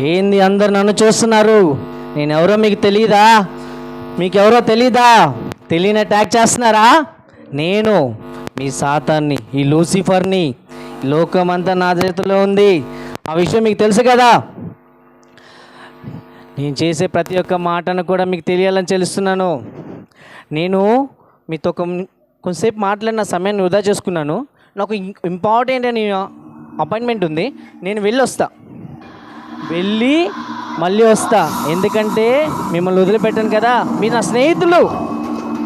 ఏంది అందరు నన్ను చూస్తున్నారు? నేను ఎవరో మీకు తెలీదా? మీకెవరో తెలీదా? తెలియని అటాక్ చేస్తున్నారా? నేను మీ సాతాన్ని ఈ లూసిఫర్ని లోకం అంతా నా చేతిలో ఉంది. ఆ విషయం మీకు తెలుసు కదా? నేను చేసే ప్రతి ఒక్క మాటను కూడా మీకు తెలియాలని తెలుస్తున్నాను. నేను మీతో ఒక కొంతసేపు మాట్లాడిన సమయాన్ని వృధా చేసుకున్నాను. నాకు ఇంపార్టెంట్ అని అపాయింట్మెంట్ ఉంది. నేను వెళ్ళి వెళ్ళి మళ్ళీ వస్తా ఎందుకంటే మిమ్మల్ని వదిలిపెట్టాను కదా మీరు నా స్నేహితులు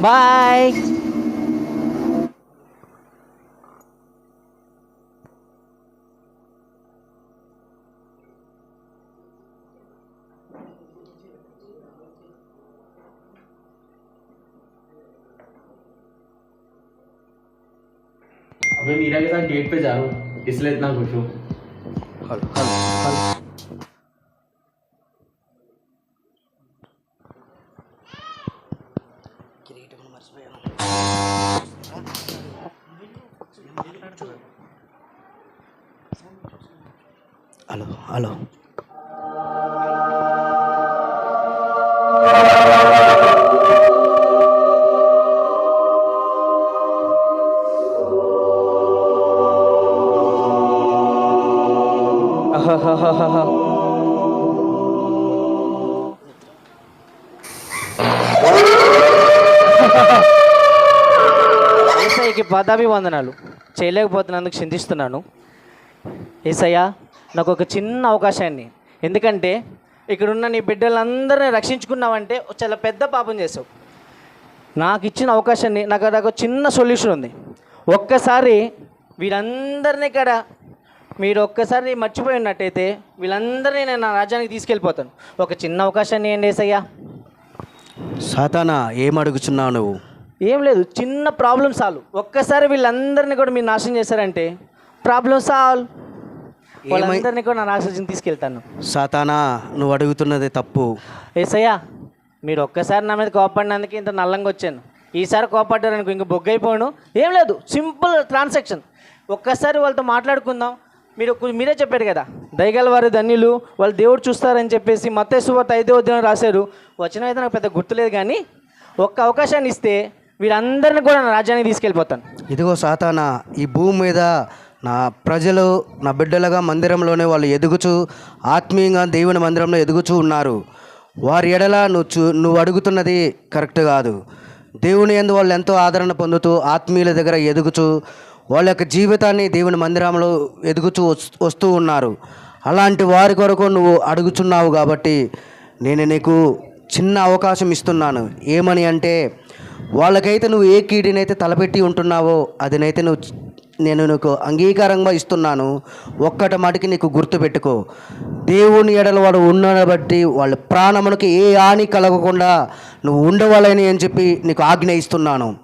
బాయ్ अबे मीरा के साथ डेट पे जा रहा हूँ इसलिए इतना खुश हूँ హలో హలో. ఏసఐకి పదాభివందనాలు చేయలేకపోతున్నందుకు చింతిస్తున్నాను. ఏసయ్య నాకు ఒక చిన్న అవకాశాన్ని ఎందుకంటే ఇక్కడున్న నీ బిడ్డలందరినీ రక్షించుకున్నావంటే ఒక చాలా పెద్ద పాపం చేసావు. నాకు ఇచ్చిన అవకాశాన్ని నాకు నాకు చిన్న సొల్యూషన్ ఉంది. ఒక్కసారి వీరందరినీ ఇక్కడ మీరు ఒక్కసారి మర్చిపోయి ఉన్నట్టయితే వీళ్ళందరినీ నేను నా రాజ్యానికి తీసుకెళ్ళిపోతాను. ఒక చిన్న అవకాశాన్ని ఏంటి ఏసయ్యా. సాతానా ఏం అడుగుచున్నావు నువ్వు? ఏం లేదు చిన్న ప్రాబ్లం సాల్వ్ ఒక్కసారి వీళ్ళందరినీ కూడా మీరు నాశనం చేశారంటే ప్రాబ్లం సాల్వ్ వాళ్ళందరినీ కూడా నా తీసుకెళ్తాను. సాతానా నువ్వు అడుగుతున్నది తప్పు. ఏసయ్యా మీరు ఒక్కసారి నా మీద కోపడినందుకు ఇంత నల్లంగా వచ్చాను. ఈసారి కోపడ్డారనుకో ఇంక బొగ్గైపోను. ఏం లేదు సింపుల్ ట్రాన్సాక్షన్. ఒక్కసారి వాళ్ళతో మాట్లాడుకుందాం. మీరు మీరే చెప్పారు కదా దయగల వారి ధన్యులు వాళ్ళు దేవుడు చూస్తారని చెప్పేసి మత్తేశ్వత ఐదో ఉద్యోగం రాశారు. వచ్చిన అయితే నాకు పెద్ద గుర్తులేదు కానీ ఒక్క అవకాశాన్ని ఇస్తే వీరందరిని కూడా నా రాజ్యానికి తీసుకెళ్ళిపోతాను. ఇదిగో సాతానా ఈ భూమి మీద నా ప్రజలు నా బిడ్డలుగా మందిరంలోనే వాళ్ళు ఎదుగుచూ ఆత్మీయంగా దేవుని మందిరంలో ఎదుగుచూ ఉన్నారు. వారి ఎడల నువ్వు చూ నువ్వు అడుగుతున్నది కరెక్ట్ కాదు. దేవుని ఎందు వాళ్ళు ఎంతో ఆదరణ పొందుతూ ఆత్మీయుల దగ్గర ఎదుగుచు వాళ్ళ యొక్క జీవితాన్ని దేవుని మందిరంలో ఎదుగుచూ వస్తూ ఉన్నారు. అలాంటి వారి కొరకు నువ్వు అడుగుచున్నావు కాబట్టి నేను నీకు చిన్న అవకాశం ఇస్తున్నాను. ఏమని అంటే వాళ్ళకైతే నువ్వు ఏ కీడినైతే తలపెట్టి ఉంటున్నావో అదినైతే నువ్వు నేను నీకు అంగీకారంగా ఇస్తున్నాను. ఒక్కటి మాటికి నీకు గుర్తుపెట్టుకో దేవుని ఎడల వాడు ఉన్న బట్టి వాళ్ళ ప్రాణమునకి ఏ హాని కలగకుండా నువ్వు ఉండవాలని అని చెప్పి నీకు ఆజ్ఞ ఇస్తున్నాను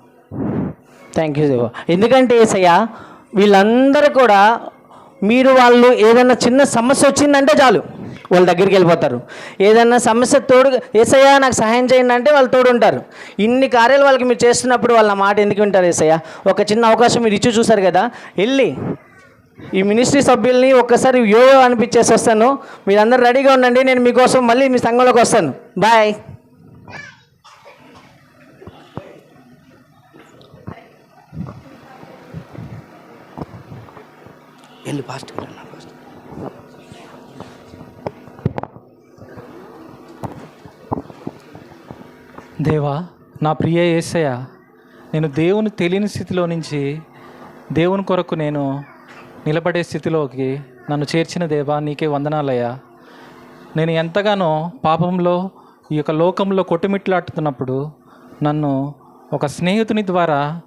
థ్యాంక్ యూ ఎందుకంటే ఏసయ్య వీళ్ళందరూ కూడా మీరు వాళ్ళు ఏదైనా చిన్న సమస్య వచ్చిందంటే చాలు. వాళ్ళ దగ్గరికి వెళ్ళిపోతారు. ఏదైనా సమస్య తోడు ఏసయ్య నాకు సహాయం చేయండి అంటే వాళ్ళు తోడు ఉంటారు ఇన్ని కార్యాలు వాళ్ళకి మీరు చేస్తున్నప్పుడు వాళ్ళ మాట ఎందుకు వింటారు ఏసయ్య? ఒక చిన్న అవకాశం మీరు ఇచ్చి చూసారు కదా? వెళ్ళి ఈ మినిస్ట్రీ సభ్యుల్ని ఒక్కసారి యోగా అనిపించేసి వస్తాను. మీరందరూ రెడీగా ఉండండి నేను మీకోసం మళ్ళీ మీ సంఘంలోకి వస్తాను. బాయ్. వెళ్ళి ఫాస్ట్ దేవా నా ప్రియ యేసయ్య నేను దేవుని తెలియని స్థితిలో నుంచి దేవుని కొరకు నేను నిలబడే స్థితిలోకి నన్ను చేర్చిన దేవా నీకే వందనాలయ్యా. నేను ఎంతగానో పాపంలో ఈ యొక్క లోకంలో కొట్టుమిట్లాడుతున్నప్పుడు నన్ను ఒక స్నేహితుని ద్వారా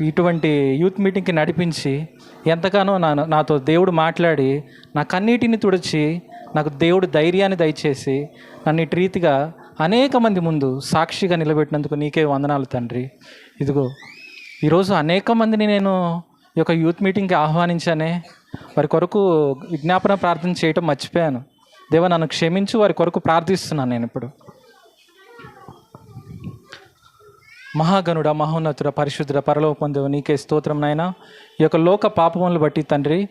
ఇటువంటి యూత్ మీటింగ్కి నడిపించి ఎంతగానో నా నాతో దేవుడు మాట్లాడి నా కన్నీటిని తుడిచి నాకు దేవుడు ధైర్యాన్ని దయచేసి నన్ను ఇటు రీతిగా అనేక మంది ముందు సాక్షిగా నిలబెట్టినందుకు నీకే వందనాలు తండ్రి. ఇదిగో ఈరోజు అనేక మందిని నేను ఈ యొక్క యూత్ మీటింగ్కి ఆహ్వానించానే వారి కొరకు విజ్ఞాపన ప్రార్థన చేయటం మర్చిపోయాను. దేవ నన్ను క్షమించు వారి కొరకు ప్రార్థిస్తున్నాను నేను ఇప్పుడు. మహాగణుడ మహోన్నతుడ పరిశుద్ధుడ పరలోపందేవు నీకే స్తోత్రం నాయన. ఈ యొక్క లోక పాపములను బట్టి తండ్రి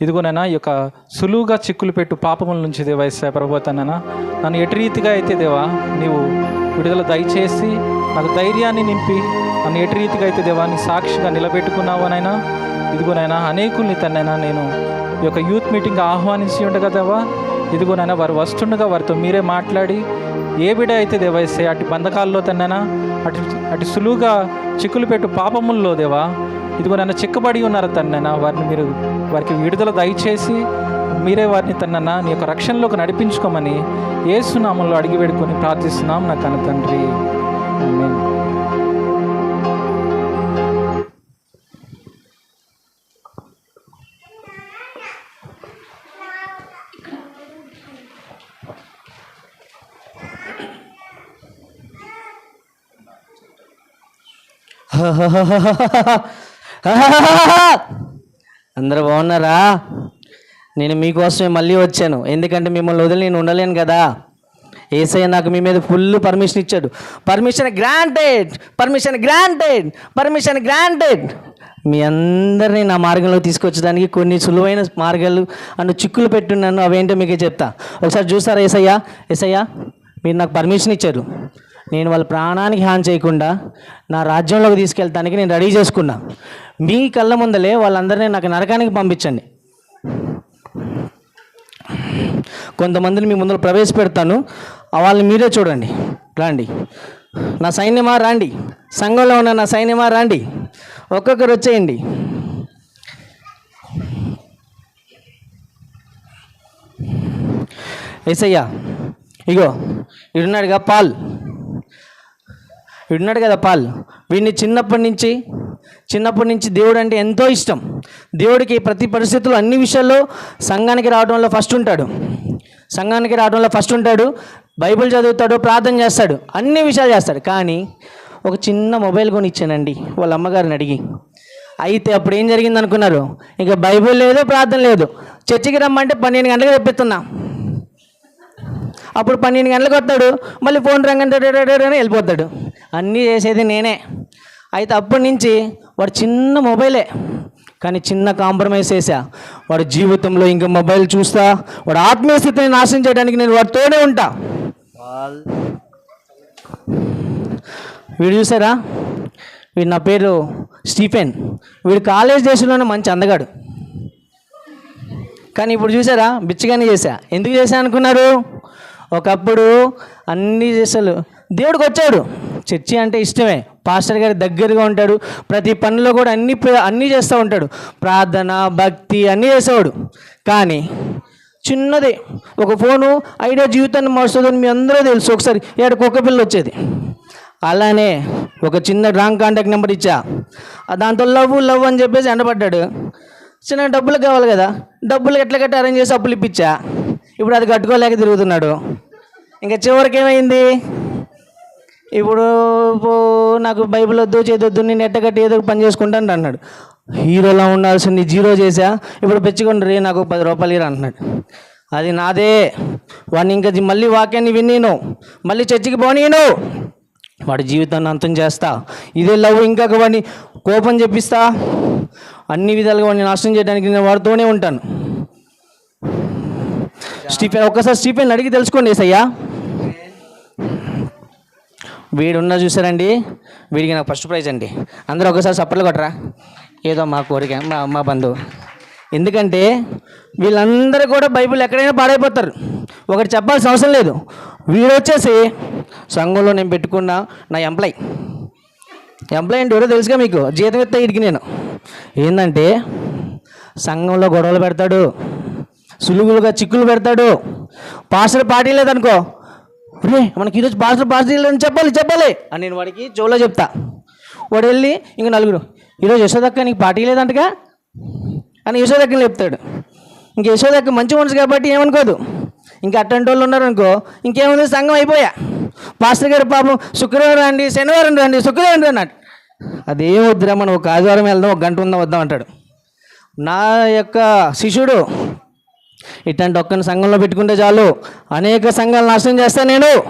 ఇదిగోనైనా ఈ యొక్క సులువుగా చిక్కులు పెట్టు పాపముల నుంచి దేవా ఎస్ఐ ప్రభుత్వనైనా నన్ను ఎటు రీతిగా అయితే దేవా నీవు విడుదల దయచేసి నాకు ధైర్యాన్ని నింపి నన్ను ఎటు రీతిగా అయితే దేవా నీ సాక్షిగా నిలబెట్టుకున్నావనైనా ఇదిగోనైనా అనేకుల్ని తన్నైనా నేను ఈ యొక్క యూత్ మీటింగ్ ఆహ్వానించి ఉండగా దేవా. ఇదిగోనైనా వారు వస్తుండగా వారితో మీరే మాట్లాడి ఏ బిడ అయితే దేవాయిస్తే అటు బంధకాల్లో తన్నైనా అటు అటు సులువుగా చిక్కులు పెట్టు పాపముల్లో దేవా ఇదిగో నన్ను చిక్కబడి ఉన్నారు తన్నైనా వారిని మీరు వారికి విడుదల దయచేసి మీరే వారిని తన్నన్నా నీ యొక్క రక్షణలోకి నడిపించుకోమని ఏసునామంలో అడిగి వేడుకొని ప్రార్థిస్తున్నాం నా కన్న తండ్రి ఆమేన్. అందరూ బాగున్నారా? నేను మీకోసమే మళ్ళీ వచ్చాను. ఎందుకంటే మిమ్మల్ని వదిలి నేను ఉండలేను కదా. ఏసయ్య నాకు మీ మీద ఫుల్ పర్మిషన్ ఇచ్చాడు. Permission granted! Permission granted! Permission granted! మీ అందరినీ నా మార్గంలో తీసుకొచ్చడానికి కొన్ని సులువైన మార్గాలు అన్ను చిక్కులు పెట్టున్నాను. అవేంటో మీకే చెప్తా. ఒకసారి చూసారా ఏసయ్య? ఏసయ్య మీరు నాకు పర్మిషన్ ఇచ్చారు. నేను వాళ్ళ ప్రాణానికి హాని చేయకుండా నా రాజ్యంలోకి తీసుకెళ్తానికి నేను రెడీ చేసుకున్నా. మీ కళ్ళ ముందలే వాళ్ళందరినీ నాకు నరకానికి పంపించండి. కొంతమందిని మీ ముందర ప్రవేశపెడతాను. వాళ్ళని మీరే చూడండి. రండి. నా సైన్యమా? రండి. సంఘంలో ఉన్న నా సైన్యమా? రండి. ఒక్కొక్కరు వచ్చేయండి. ఎసయ్యా ఇగో ఇడున్నాడుగా పాల్. విన్నాడు కదా పాల్? వీడిని చిన్నప్పటి నుంచి చిన్నప్పటి నుంచి దేవుడు అంటే ఎంతో ఇష్టం. దేవుడికి ప్రతి పరిస్థితుల్లో అన్ని విషయాల్లో సంఘానికి రావడంలో ఫస్ట్ ఉంటాడు. సంఘానికి రావడంలో ఫస్ట్ ఉంటాడు. బైబిల్ చదువుతాడు ప్రార్థన చేస్తాడు అన్ని విషయాలు చేస్తాడు. కానీ ఒక చిన్న మొబైల్ కొని ఇచ్చానండి వాళ్ళ అమ్మగారిని అడిగి. అయితే అప్పుడు ఏం జరిగింది అనుకున్నారు ఇక బైబిల్ లేదు ప్రార్థన లేదు. చర్చికి రమ్మంటే పన్నెండు గంటలకు తెప్పిస్తున్నా. అప్పుడు పన్నెండు గంటలకు వస్తాడు మళ్ళీ ఫోన్ రంగంటే వెళ్ళిపోతాడు అన్నీ చేసేది నేనే అయితే అప్పటి నుంచి వాడు చిన్న మొబైలే కానీ చిన్న కాంప్రమైజ్ చేశా వాడు జీవితంలో ఇంకా మొబైల్ చూస్తా వాడు ఆత్మీయ స్థితిని నాశనం చేయడానికి నేను వాడితోనే ఉంటా వీడు చూసారా వీడు నా పేరు స్టీఫెన్ వీడు కాలేజ్ డేస్లోనే మంచి అందగాడు కానీ ఇప్పుడు చూసారా బిచ్చగానే చేశా ఎందుకు చేశా అనుకున్నారు ఒకప్పుడు అన్నీ చేసాడు దేవుడికి వచ్చాడు. చర్చి అంటే ఇష్టమే. పాస్టర్ గారి దగ్గరగా ఉంటాడు. ప్రతి పనిలో కూడా అన్ని అన్నీ చేస్తూ ఉంటాడు. ప్రార్థన భక్తి అన్నీ చేసేవాడు. కానీ చిన్నదే ఒక ఫోను ఐడియా జీవితాన్ని మారుస్తుందని మీ అందరూ తెలుసు. ఒకసారి ఏడు కుక్క పిల్ల వచ్చేది. అలానే ఒక చిన్న రాంగ్ కాంటాక్ట్ నెంబర్ ఇచ్చా. దాంతో లవ్ లవ్ అని చెప్పేసి ఎండపడ్డాడు చిన్న డబ్బులు కావాలి కదా. డబ్బులు ఎట్లా కట్టి అరేంజ్ చేసి అప్పులు ఇప్పించా. ఇప్పుడు అది కట్టుకోలేక తిరుగుతున్నాడు. ఇంకా చివరికి ఏమైంది ఇప్పుడు నాకు బైబిల్ వద్దు చేదొద్దు నేను ఎట్ట కట్టి ఏదో పని చేసుకుంటాను అన్నాడు. హీరోలా ఉండాల్సింది జీరో చేసా? ఇప్పుడు పెంచుకొని రే నాకు పది రూపాయలు ఇరా అంటున్నాడు అది నాదే. వాడిని ఇంకా మళ్ళీ వాక్యాన్ని విన్నీను. మళ్ళీ చర్చికి పోనీను. వాడి జీవితాన్ని అంతం చేస్తా. ఇదే లవ్ ఇంకా వాడిని కోపం చెప్పిస్తా. అన్ని విధాలుగా వాడిని నాశనం చేయడానికి నేను వాడితోనే ఉంటాను. స్టీఫెన్ ఒక్కసారి స్టీఫెన్ అడిగి తెలుసుకోండి ఏసయ్యా. వీడున్నా చూసారండి వీడికి నాకు ఫస్ట్ ప్రైజ్ అండి. అందరూ ఒకసారి సప్పట్లు కొట్టరా? ఏదో మా కోరిక మా మా బంధువు. ఎందుకంటే వీళ్ళందరూ కూడా బైబిల్ ఎక్కడైనా పాడైపోతారు. ఒకటి చెప్పాల్సిన అవసరం లేదు. వీడు వచ్చేసి సంఘంలో నేను పెట్టుకున్న నా ఎంప్లాయ్. ఎంప్లాయ్ అంటే ఎవరో తెలుసుగా మీకు? జీతం ఇస్తా ఇడికి నేను. ఏంటంటే సంఘంలో గొడవలు పెడతాడు. సులువులుగా చిక్కులు పెడతాడు. పాసలు పార్టీ రే మనకి ఈరోజు పాసలు పార్టీ అని చెప్పాలి చెప్పాలి అని నేను వాడికి చెవులో చెప్తా. వాడు వెళ్ళి ఇంక నలుగురు ఈరోజు యశోదక్క నీకు పార్టీ లేదంటగా అని యశోదక్కని చెప్తాడు ఇంక యశోదక్క మంచి మనసు కాబట్టి ఏమనుకోదు. ఇంకా అట్టంటి వాళ్ళు ఉన్నారనుకో ఇంకేముంది సంఘం అయిపోయా. పాస్టర్ గారు పాపం శుక్రవారం రండి శనివారం రండి శుక్రవారం రండి అన్నాడు. అదేం వద్దురా మనం ఒక ఆదివారం వెళ్దాం ఒక గంట ఉందాం వద్దాం అంటాడు. నా యొక్క శిష్యుడు ఇట్లాంటి ఒక్కని సంఘంలో పెట్టుకుంటే చాలు. అనేక సంఘాలు నాశనం చేస్తా నేను.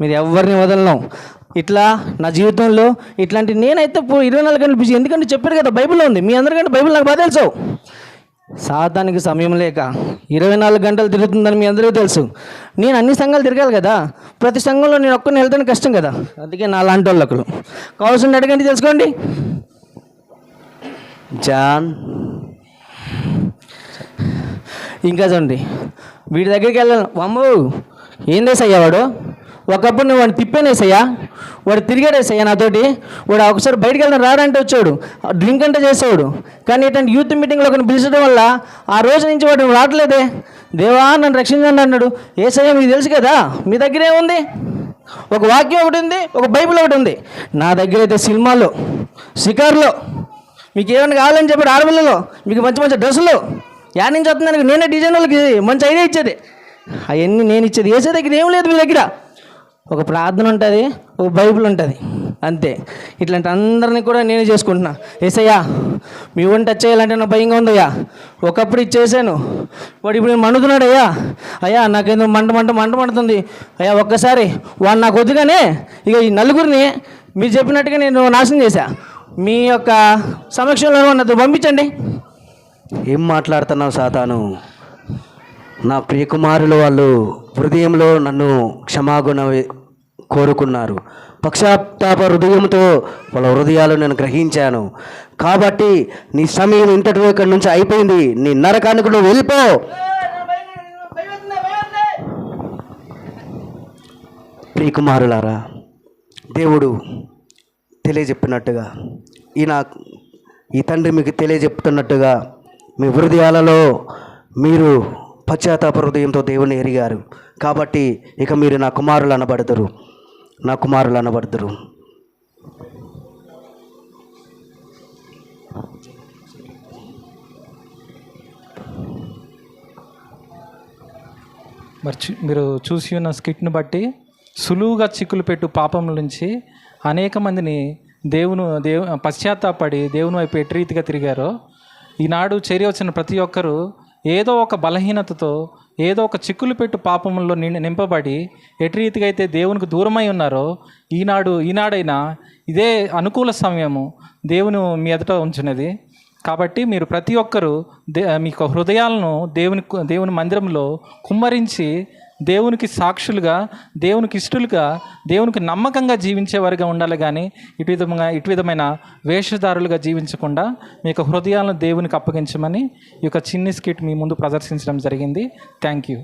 మీరు ఎవరిని వదలను. ఇట్లా నా జీవితంలో ఇట్లాంటి నేనైతే ఇరవై నాలుగు గంటలు బిజీ. ఎందుకంటే చెప్పారు కదా బైబిల్లో ఉంది. మీ అందరికంటే బైబిల్ నాకు బాగా తెలుసు. సాతానికి సమయం లేక ఇరవై నాలుగు గంటలు తిరుగుతుందని మీ అందరికీ తెలుసు. నేను అన్ని సంఘాలు తిరగాలి కదా. ప్రతి సంఘంలో నేను ఒక్కరిని వెళ్తాను కష్టం కదా. అందుకే నా లాంటి వాళ్ళకు కావాల్సిన అడగండి తెలుసుకోండి. జాన్. ఇంకా చూడండి. వీడి దగ్గరికి వెళ్ళాను అమ్మో ఏం చేసయ్యా వాడు? ఒకప్పుడు నువ్వు వాడిని తిప్పానేసయ్యా వాడు తిరిగాడేసయ్యా నాతోటి? వాడు ఒకసారి బయటికి వెళ్ళిన రాడంటే వచ్చాడు. డ్రింక్ అంటే చేసేవాడు. కానీ ఇటువంటి యూత్ మీటింగ్లో ఒకరిని పిలిచడం వల్ల ఆ రోజు నుంచి వాడు రావట్లేదే. దేవా నన్ను రక్షించండి అన్నాడు. ఏసయ్యా మీకు తెలుసు కదా మీ దగ్గర ఏముంది? ఒక వాక్యం ఒకటి ఉంది ఒక బైబిల్ ఒకటి ఉంది. నా దగ్గర అయితే సినిమాలో షికార్లో మీకు ఏమైనా కావాలని చెప్పాడు ఆడపిల్లలో మీకు మంచి మంచి డ్రెస్సులు. యాడ్ నుంచి వస్తుందానికి నేనే డిజైన్ వాళ్ళకి మంచి ఐడియా ఇచ్చేది. అవన్నీ నేను ఇచ్చేది. వేసే దగ్గర ఏం లేదు మీ దగ్గర. ఒక ప్రార్థన ఉంటుంది ఒక బైబిల్ ఉంటుంది. అంతే. ఇట్లాంటి అందరినీ కూడా నేనే చేసుకుంటున్నా. ఏసయ్యా మీ వంట టచ్ చేయాలంటే నా భయంగా ఉందయ్యా ఒకప్పుడు ఇచ్చేసాను వాడు ఇప్పుడు నేను మండుతున్నాడు అయ్యా. అయ్యా నాకేందో మంట మంట మంట మండుతుంది. అయ్యా ఒక్కసారి వాడు నాకు వద్దుగానే ఇక ఈ నలుగురిని మీరు చెప్పినట్టుగా నేను నాశనం చేశా. మీ యొక్క సమక్షంలో ఉన్నది పంపించండి. ఏం మాట్లాడుతున్నావు సాతాను? నా ప్రియకుమారులు వాళ్ళు హృదయంలో నన్ను క్షమాగుణ కోరుకున్నారు. పక్షాతాప హృదయంతో వాళ్ళ హృదయాలు నేను గ్రహించాను. కాబట్టి నీ సమయం ఇంతటి ఇక్కడి నుంచి అయిపోయింది. నీ నరకానికి నువ్వు వెళ్ళిపో. ప్రియకుమారులారా దేవుడు తెలియజెప్పినట్టుగా ఈ నా ఈ తండ్రి మీకు తెలియజెప్తున్నట్టుగా మీ హృదయాలలో మీరు పశ్చాత్తాప హృదయంతో దేవుని ఎరిగారు. కాబట్టి ఇక మీరు నా కుమారులు అనబడతారు నా కుమారులు అనబడతారు మరి మీరు చూసి ఉన్న స్కిట్ను బట్టి సులువుగా చిక్కులు పెట్టు పాపం నుంచి అనేక మందిని దేవును దేవు పశ్చాత్తాపడి దేవుని వైపు ఎటు రీతిగా తిరిగారో ఈనాడు చేరి వచ్చిన ప్రతి ఒక్కరూ ఏదో ఒక బలహీనతతో ఏదో ఒక చిక్కులు పెట్టు పాపంలో నిం నింపబడి ఎటు రీతిగా అయితే దేవునికి దూరమై ఉన్నారో ఈనాడు ఈనాడైనా ఇదే అనుకూల సమయము దేవుని మీ ఎదుట ఉంచినది. కాబట్టి మీరు ప్రతి ఒక్కరూ దే మీకు హృదయాలను దేవుని దేవుని మందిరంలో కుమ్మరించి దేవునికి సాక్షులుగా దేవునికి ఇష్టలుగా దేవునికి నమ్మకంగా జీవించేవారుగా ఉండాలి కానీ ఇటు విధంగా ఇటు విధమైన వేషధారులుగా జీవించకుండా మీ యొక్క హృదయాలను దేవునికి అప్పగించమని ఈ యొక్క చిన్ని స్కిట్ మీ ముందు ప్రదర్శించడం జరిగింది. Thank you